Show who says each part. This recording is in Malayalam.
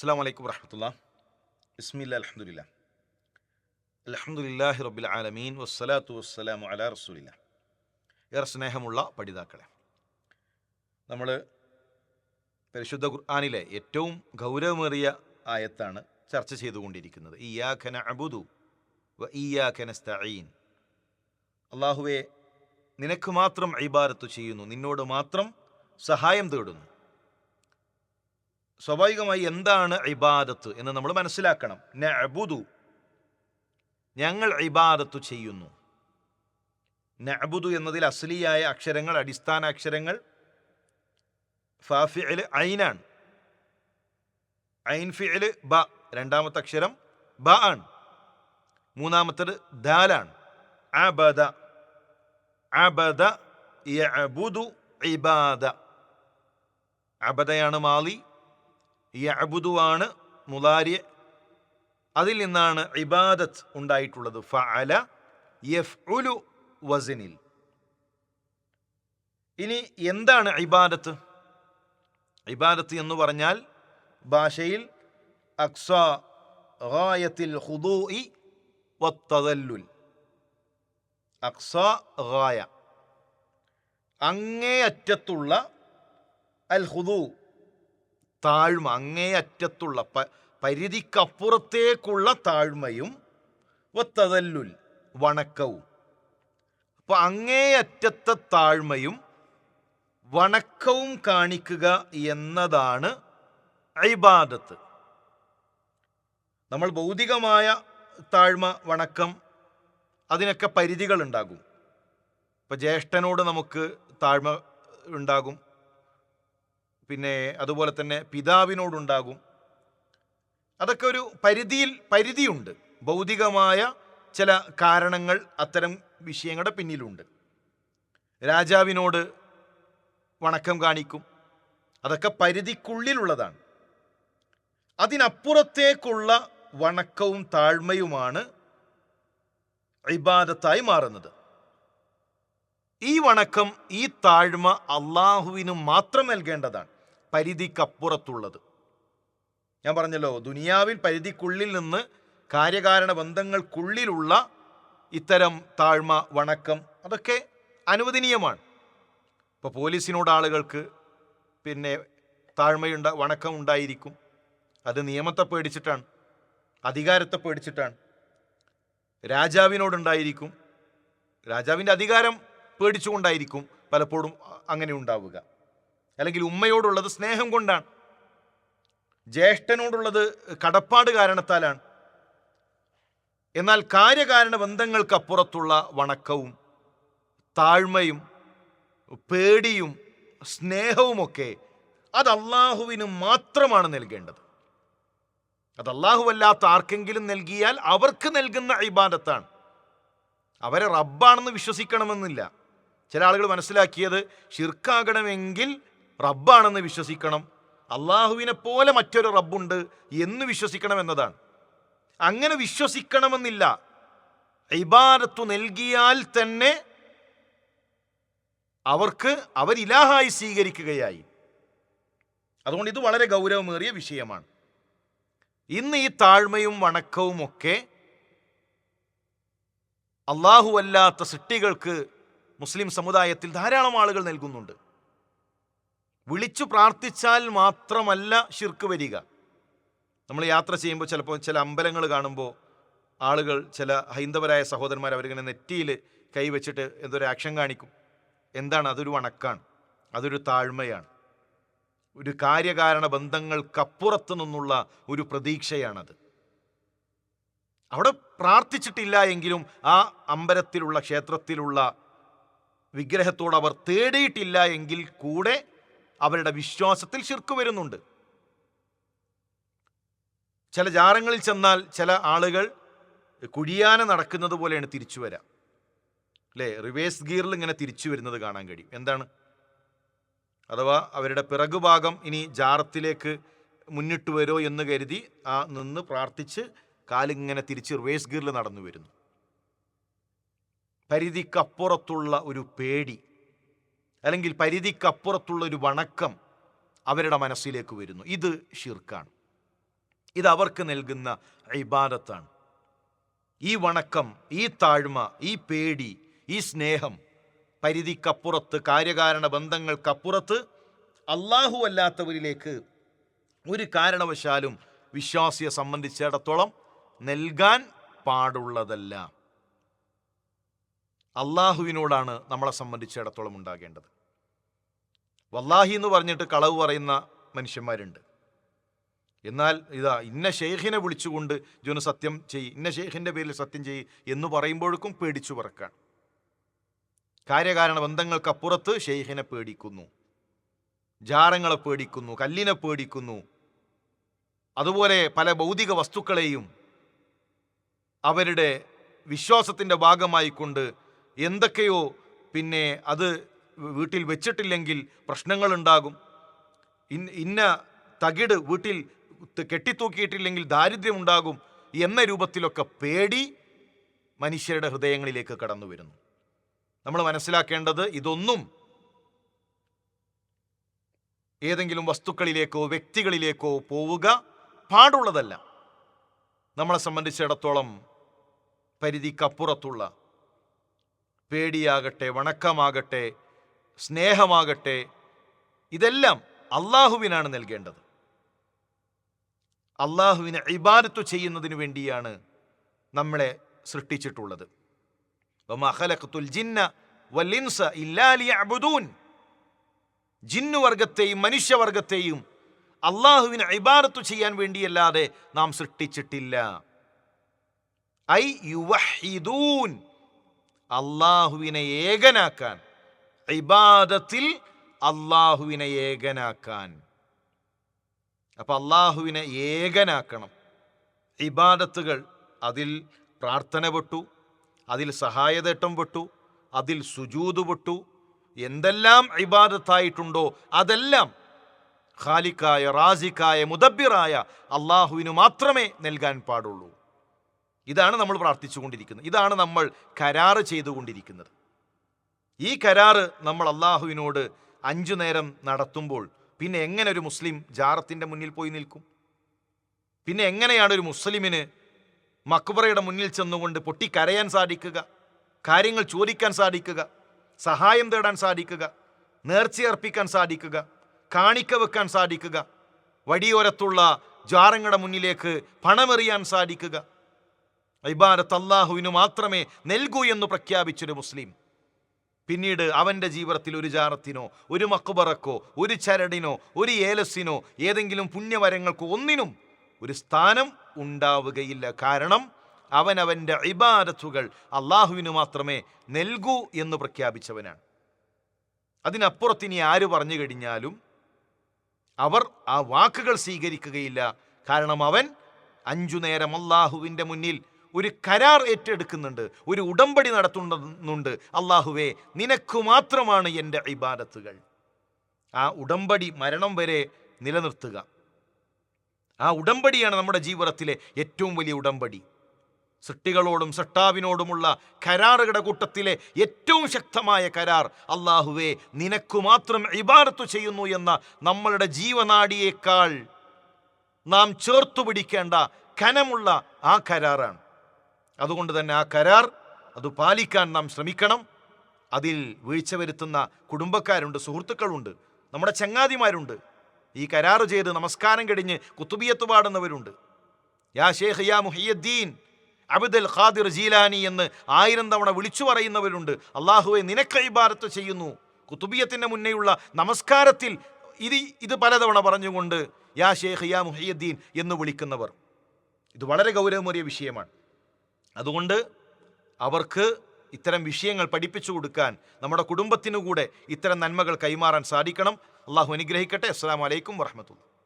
Speaker 1: അസ്സാം വലൈക്കും വറഹമത്തുള്ള ബിസ്മില്ല അലഹമുല്ല അലഹമുല്ലാഹി റബ്ബിൽ ആലമീൻ. വസ്സലാത്തു വസ്സലാമു അല റസൂലില്ല ഏറെ സ്നേഹമുള്ള പഠിതാക്കളെ നമ്മൾ പരിശുദ്ധ ഖുർആാനിലെ ഏറ്റവും ഗൗരവമേറിയ ആയത്താണ് ചർച്ച ചെയ്തുകൊണ്ടിരിക്കുന്നത്. ഇയാഖന അബുദു വ ഇയാഖന സ്തീൻ അള്ളാഹുവെ നിനക്ക് മാത്രം ഇബാരത്ത് ചെയ്യുന്നു. നിന്നോട് മാത്രം സഹായം തേടുന്നു. സ്വാഭാവികമായി എന്താണ് ഇബാദത്ത് എന്ന് നമ്മൾ മനസ്സിലാക്കണം. നഅബുദു. ഞങ്ങൾ ഇബാദത്ത് ചെയ്യുന്നു. നഅബുദു എന്നതിൽ അസ്ലിയായ അക്ഷരങ്ങൾ അടിസ്ഥാന അക്ഷരങ്ങൾ. ഫാഫിഅൽ ഐനാണ്. ഐൻ ഫിഅൽ ബ രണ്ടാമത്തെ അക്ഷരം ബ ആണ്. മൂന്നാമത്തത് ദാലാണ്. അബദ. അബദ യഅബുദു ഇബാദ. അബദയാണ് മാലി യഅബുദുവാണ് മുലാരി. അതിൽ നിന്നാണ് ഇബാദത്ത് ഉണ്ടായിട്ടുള്ളത്. ഫഅല യഫ്ഉലു വസനിൽ. ഇനി എന്താണ് ഇബാദത്ത്? ഇബാദത്ത് എന്ന് പറഞ്ഞാൽ ഭാഷയിൽ അക്സ ഗായത്തിൽ ഹുദൂഇ വത്തതല്ലുൽ അക്സ ഗായ. അങ്ങേയറ്റത്തുള്ള അൽ ഹുദൂ താഴ്മ അങ്ങേയറ്റത്തുള്ള പ പരിധിക്കപ്പുറത്തേക്കുള്ള താഴ്മയും വത്തതല്ലുൽ വണക്കവും. അപ്പോൾ അങ്ങേയറ്റത്തെ താഴ്മയും വണക്കവും കാണിക്കുക എന്നതാണ് ഇബാദത്ത്. നമ്മൾ ഭൗതികമായ താഴ്മ വണക്കം അതിനൊക്കെ പരിധികൾ ഉണ്ടാകും ഇപ്പം ജ്യേഷ്ഠനോട് നമുക്ക് താഴ്മ ഉണ്ടാകും. പിന്നെ അതുപോലെ തന്നെ പിതാവിനോടുണ്ടാകും. അതൊക്കെ ഒരു പരിധിയിൽ പരിധിയുണ്ട്. ഭൗതികമായ ചില കാരണങ്ങൾ അത്തരം വിഷയങ്ങളുടെ പിന്നിലുണ്ട്. രാജാവിനോട് വണക്കം കാണിക്കും. അതൊക്കെ പരിധിക്കുള്ളിലുള്ളതാണ്. അതിനപ്പുറത്തേക്കുള്ള വണക്കവും താഴ്മയുമാണ് ഇബാദത്തായി മാറുന്നത്. ഈ വണക്കം ഈ താഴ്മ അള്ളാഹുവിന് മാത്രം നൽകേണ്ടതാണ്. പരിധിക്കപ്പുറത്തുള്ളത്. ഞാൻ പറഞ്ഞല്ലോ ദുനിയാവിൽ പരിധിക്കുള്ളിൽ നിന്ന് കാര്യകാരണ ബന്ധങ്ങൾക്കുള്ളിലുള്ള ഇത്തരം താഴ്മ വണക്കം അതൊക്കെ അനുവദനീയമാണ്. ഇപ്പോൾ പോലീസിനോട് ആളുകൾക്ക് പിന്നെ താഴ്മയുണ്ട വണക്കം ഉണ്ടായിരിക്കും. അത് നിയമത്തെ പേടിച്ചിട്ടാണ് അധികാരത്തെ പേടിച്ചിട്ടാണ്. രാജാവിനോടുണ്ടായിരിക്കും രാജാവിന്റെ അധികാരം പേടിച്ചുകൊണ്ടായിരിക്കും പലപ്പോഴും അങ്ങനെ ഉണ്ടാവുക അല്ലെങ്കിൽ ഉമ്മയോടുള്ളത് സ്നേഹം കൊണ്ടാണ്. ജ്യേഷ്ഠനോടുള്ളത് കടപ്പാട് കാരണത്താലാണ്. എന്നാൽ കാര്യകാരണ ബന്ധങ്ങൾക്കപ്പുറത്തുള്ള വണക്കവും താഴ്മയും പേടിയും സ്നേഹവുമൊക്കെ അത് അള്ളാഹുവിന് മാത്രമാണ് നൽകേണ്ടത്. അത് അല്ലാത്ത ആർക്കെങ്കിലും നൽകിയാൽ അവർക്ക് നൽകുന്ന ഇബാദത്താണ്. അവരെ റബ്ബാണെന്ന് വിശ്വസിക്കണമെന്നില്ല. ചില ആളുകൾ മനസ്സിലാക്കിയത് ഷിർക്കാകണമെങ്കിൽ റബ്ബാണെന്ന് വിശ്വസിക്കണം. അള്ളാഹുവിനെ പോലെ മറ്റൊരു റബ്ബുണ്ട് എന്ന് വിശ്വസിക്കണം എന്നതാണ് അങ്ങനെ വിശ്വസിക്കണമെന്നില്ല. ഇബാരത്തു നൽകിയാൽ തന്നെ അവർക്ക് അവരിലാഹായി സ്വീകരിക്കുകയായി. അതുകൊണ്ട് ഇത് വളരെ ഗൗരവമേറിയ വിഷയമാണ്. ഇന്ന് ഈ താഴ്മയും വണക്കവും ഒക്കെ അള്ളാഹുവല്ലാത്ത സൃഷ്ടികൾക്ക് മുസ്ലിം സമുദായത്തിൽ ധാരാളം ആളുകൾ നൽകുന്നുണ്ട്. വിളിച്ചു പ്രാർത്ഥിച്ചാൽ മാത്രമല്ല ശിർക്ക് വരിക. നമ്മൾ യാത്ര ചെയ്യുമ്പോൾ ചിലപ്പോൾ ചില അമ്പലങ്ങൾ കാണുമ്പോൾ ആളുകൾ ചില ഹൈന്ദവരായ സഹോദരന്മാർ അവരിങ്ങനെ നെറ്റിയിൽ കൈവച്ചിട്ട് എന്തൊരു ആക്ഷൻ കാണിക്കും. എന്താണ്? അതൊരു വണക്കാണ്. അതൊരു താഴ്മയാണ്. ഒരു കാര്യകാരണ ബന്ധങ്ങൾക്കപ്പുറത്തു നിന്നുള്ള ഒരു പ്രതീക്ഷയാണത്. അവിടെ പ്രാർത്ഥിച്ചിട്ടില്ല എങ്കിലും ആ അമ്പലത്തിലുള്ള ക്ഷേത്രത്തിലുള്ള വിഗ്രഹത്തോട് അവർ തേടിയിട്ടില്ല എങ്കിൽ കൂടെ അവരുടെ വിശ്വാസത്തിൽ ശിർക്ക് വരുന്നുണ്ട്. ചില ജാറങ്ങളിൽ ചെന്നാൽ ചില ആളുകൾ കുഴിയാന നടക്കുന്നത് പോലെയാണ് തിരിച്ചു വരാം. അല്ലേ? റിവേഴ്സ് ഗിയറിൽ ഇങ്ങനെ തിരിച്ചു വരുന്നത് കാണാൻ കഴിയും. എന്താണ്? അഥവാ അവരുടെ പിറകുഭാഗം ഇനി ജാറത്തിലേക്ക് മുന്നിട്ട് വരുമോ എന്ന് കരുതി ആ നിന്ന് പ്രാർത്ഥിച്ച് കാലിങ്ങനെ തിരിച്ച് റിവേഴ്സ് ഗിയറിൽ നടന്നു വരുന്നു. പരിധിക്കപ്പുറത്തുള്ള ഒരു പേടി. അല്ലെങ്കിൽ പരിധിക്കപ്പുറത്തുള്ള ഒരു വണക്കം അവരുടെ മനസ്സിലേക്ക് വരുന്നു. ഇത് ഷിർക്കാണ് ഇത് അവർക്ക് നൽകുന്ന ഇബാദത്താണ്. ഈ വണക്കം ഈ താഴ്മ ഈ പേടി ഈ സ്നേഹം പരിധിക്കപ്പുറത്ത് കാര്യകാരണ ബന്ധങ്ങൾക്കപ്പുറത്ത് അള്ളാഹു അല്ലാത്തവരിലേക്ക് ഒരു കാരണവശാലും വിശ്വാസിയെ സംബന്ധിച്ചിടത്തോളം നൽകാൻ പാടുള്ളതല്ല. അള്ളാഹുവിനോടാണ് നമ്മളെ സംബന്ധിച്ചിടത്തോളം ഉണ്ടാകേണ്ടത്. വല്ലാഹി എന്ന് പറഞ്ഞിട്ട് കളവ് പറയുന്ന മനുഷ്യന്മാരുണ്ട്. എന്നാൽ ഇതാ ഇന്ന ഷെയ്ഖിനെ വിളിച്ചുകൊണ്ട് ജോന് സത്യം ചെയ്യ് ഇന്ന ഷെയ്ഖിന്റെ പേരിൽ സത്യം ചെയ്യ് എന്ന് പറയുമ്പോഴേക്കും പേടിച്ചു പറക്കാൻ കാര്യകാരണ ബന്ധങ്ങൾക്കപ്പുറത്ത് ഷെയ്ഖിനെ പേടിക്കുന്നു. ജാറങ്ങളെ പേടിക്കുന്നു കല്ലിനെ പേടിക്കുന്നു. അതുപോലെ പല ഭൗതിക വസ്തുക്കളെയും അവരുടെ വിശ്വാസത്തിന്റെ ഭാഗമായിക്കൊണ്ട് എന്തൊക്കെയോ പിന്നെ അത് വീട്ടിൽ വെച്ചിട്ടില്ലെങ്കിൽ പ്രശ്നങ്ങളുണ്ടാകും. ഇന്ന തകിട് വീട്ടിൽ കെട്ടിത്തൂക്കിയിട്ടില്ലെങ്കിൽ ദാരിദ്ര്യമുണ്ടാകും എന്ന രൂപത്തിലൊക്കെ പേടി മനുഷ്യരുടെ ഹൃദയങ്ങളിലേക്ക് കടന്നു വരുന്നു. നമ്മൾ മനസ്സിലാക്കേണ്ടത് ഇതൊന്നും ഏതെങ്കിലും വസ്തുക്കളിലേക്കോ വ്യക്തികളിലേക്കോ പോവുക പാടുള്ളതല്ല. നമ്മളെ സംബന്ധിച്ചിടത്തോളം പരിധിക്കപ്പുറത്തുള്ള പേടിയാകട്ടെ വണക്കമാകട്ടെ സ്നേഹമാകട്ടെ ഇതെല്ലാം അള്ളാഹുവിനാണ് നൽകേണ്ടത്. അള്ളാഹുവിനെ ഇബാദത്ത് ചെയ്യുന്നതിന് വേണ്ടിയാണ് നമ്മളെ സൃഷ്ടിച്ചിട്ടുള്ളത്. ജിന്നുവർഗത്തെയും മനുഷ്യവർഗത്തെയും അള്ളാഹുവിനെ ഇബാദത്ത് ചെയ്യാൻ വേണ്ടിയല്ലാതെ നാം സൃഷ്ടിച്ചിട്ടില്ല. ഐ യുവഹിദൂൻ അള്ളാഹുവിനെ ഏകനാക്കാൻ. ഇബാദത്തിൽ അള്ളാഹുവിനെ ഏകനാക്കാൻ. അപ്പൊ അള്ളാഹുവിനെ ഏകനാക്കണം. ഇബാദത്തുകൾ അതിൽ പ്രാർത്ഥന പെട്ടു അതിൽ സഹായതേട്ടം പെട്ടു അതിൽ സുജൂത് പെട്ടു. എന്തെല്ലാം ഇബാദത്തായിട്ടുണ്ടോ അതെല്ലാം ഖാലിക്കായ റാസിക്കായ മുദബിറായ അള്ളാഹുവിന് മാത്രമേ നൽകാൻ പാടുള്ളൂ. ഇതാണ് നമ്മൾ പ്രാർത്ഥിച്ചുകൊണ്ടിരിക്കുന്നത്. ഇതാണ് നമ്മൾ കരാറ് ചെയ്തുകൊണ്ടിരിക്കുന്നത്. ഈ കരാറ് നമ്മൾ അള്ളാഹുവിനോട് അഞ്ചു നേരം നടത്തുമ്പോൾ പിന്നെ എങ്ങനെ ഒരു മുസ്ലിം ജാറത്തിന്റെ മുന്നിൽ പോയി നിൽക്കും? പിന്നെ എങ്ങനെയാണ് ഒരു മുസ്ലിമിന് മക്ബറയുടെ മുന്നിൽ ചെന്നുകൊണ്ട് പൊട്ടിക്കരയാൻ സാധിക്കുക? കാര്യങ്ങൾ ചോദിക്കാൻ സാധിക്കുക? സഹായം തേടാൻ സാധിക്കുക? നേർച്ചയർപ്പിക്കാൻ സാധിക്കുക? കാണിക്ക വെക്കാൻ സാധിക്കുക? വടിയോരത്തുള്ള ജാറങ്ങളുടെ മുന്നിലേക്ക് പണമെറിയാൻ സാധിക്കുക? ഇബാദത്ത് അള്ളാഹുവിന് മാത്രമേ നൽകൂ എന്ന് പ്രഖ്യാപിച്ചൊരു മുസ്ലിം. പിന്നീട് അവന്റെ ജീവിതത്തിൽ ഒരു ജാറത്തിനോ ഒരു മക്കുബറക്കോ ഒരു ചരടിനോ ഒരു ഏലസിനോ ഏതെങ്കിലും പുണ്യവരങ്ങൾക്കോ ഒന്നിനും ഒരു സ്ഥാനം ഉണ്ടാവുകയില്ല. കാരണം അവൻ അവന്റെ ഇബാദത്തുകൾ അള്ളാഹുവിന് മാത്രമേ നൽകൂ എന്ന് പ്രഖ്യാപിച്ചവനാണ്. അതിനപ്പുറത്തിനി ആര് പറഞ്ഞു കഴിഞ്ഞാലും അവർ ആ വാക്കുകൾ സ്വീകരിക്കുകയില്ല. കാരണം അവൻ അഞ്ചു നേരം അള്ളാഹുവിന്റെ മുന്നിൽ ഒരു കരാർ ഏറ്റെടുക്കുന്നുണ്ട് ഒരു ഉടമ്പടി നടത്തുന്നുണ്ട്. അള്ളാഹുവേ നിനക്കു മാത്രമാണ് എന്റെ ഇബാദത്തുകൾ. ആ ഉടമ്പടി മരണം വരെ നിലനിർത്തുക. ആ ഉടമ്പടിയാണ് നമ്മുടെ ജീവിതത്തിലെ ഏറ്റവും വലിയ ഉടമ്പടി. സൃഷ്ടികളോടും സൃഷ്ടാവിനോടുമുള്ള കരാറുകളുടെ കൂട്ടത്തിലെ ഏറ്റവും ശക്തമായ കരാർ അള്ളാഹുവെ നിനക്കു മാത്രം ഇബാദത്ത് ചെയ്യുന്നു എന്ന നമ്മളുടെ ജീവനാടിയേക്കാൾ നാം ചേർത്തു പിടിക്കേണ്ട കനമുള്ള ആ കരാറാണ്. അതുകൊണ്ട് തന്നെ ആ കരാർ അത് പാലിക്കാൻ നാം ശ്രമിക്കണം. അതിൽ വീഴ്ച വരുത്തുന്ന കുടുംബക്കാരുണ്ട് സുഹൃത്തുക്കളുണ്ട് നമ്മുടെ ചങ്ങാതിമാരുണ്ട്. ഈ കരാർ ചെയ്ത് നമസ്കാരം കഴിഞ്ഞ് കുത്തുബിയത്ത് പാടുന്നവരുണ്ട്. യാ ഷേഖ് യാ മുഹിയദ്ദീൻ അബിദൽ ഖാദിർ ജീലാനി എന്ന് ആയിരം തവണ വിളിച്ചു പറയുന്നവരുണ്ട്. അള്ളാഹുവെ നിനക്ക് ഇബാരത്ത് ചെയ്യുന്നു. കുത്തുബിയത്തിന്റെ മുന്നേയുള്ള നമസ്കാരത്തിൽ ഇത് ഇത് പലതവണ പറഞ്ഞുകൊണ്ട് യാ ഷേഖ് യാ മുഹിയദ്ദീൻ എന്ന് വിളിക്കുന്നവർ. ഇത് വളരെ ഗൗരവമേറിയ വിഷയമാണ്. അതുകൊണ്ട് അവർക്ക് ഇത്തരം വിഷയങ്ങൾ പഠിപ്പിച്ചു കൊടുക്കാൻ നമ്മുടെ കുടുംബത്തിനു കൂടെ ഇത്തരം നന്മകൾ കൈമാറാൻ സാധിക്കണം. അള്ളാഹു അനുഗ്രഹിക്കട്ടെ. അസ്സാം വലൈക്കും വർഹമത്തുള്ള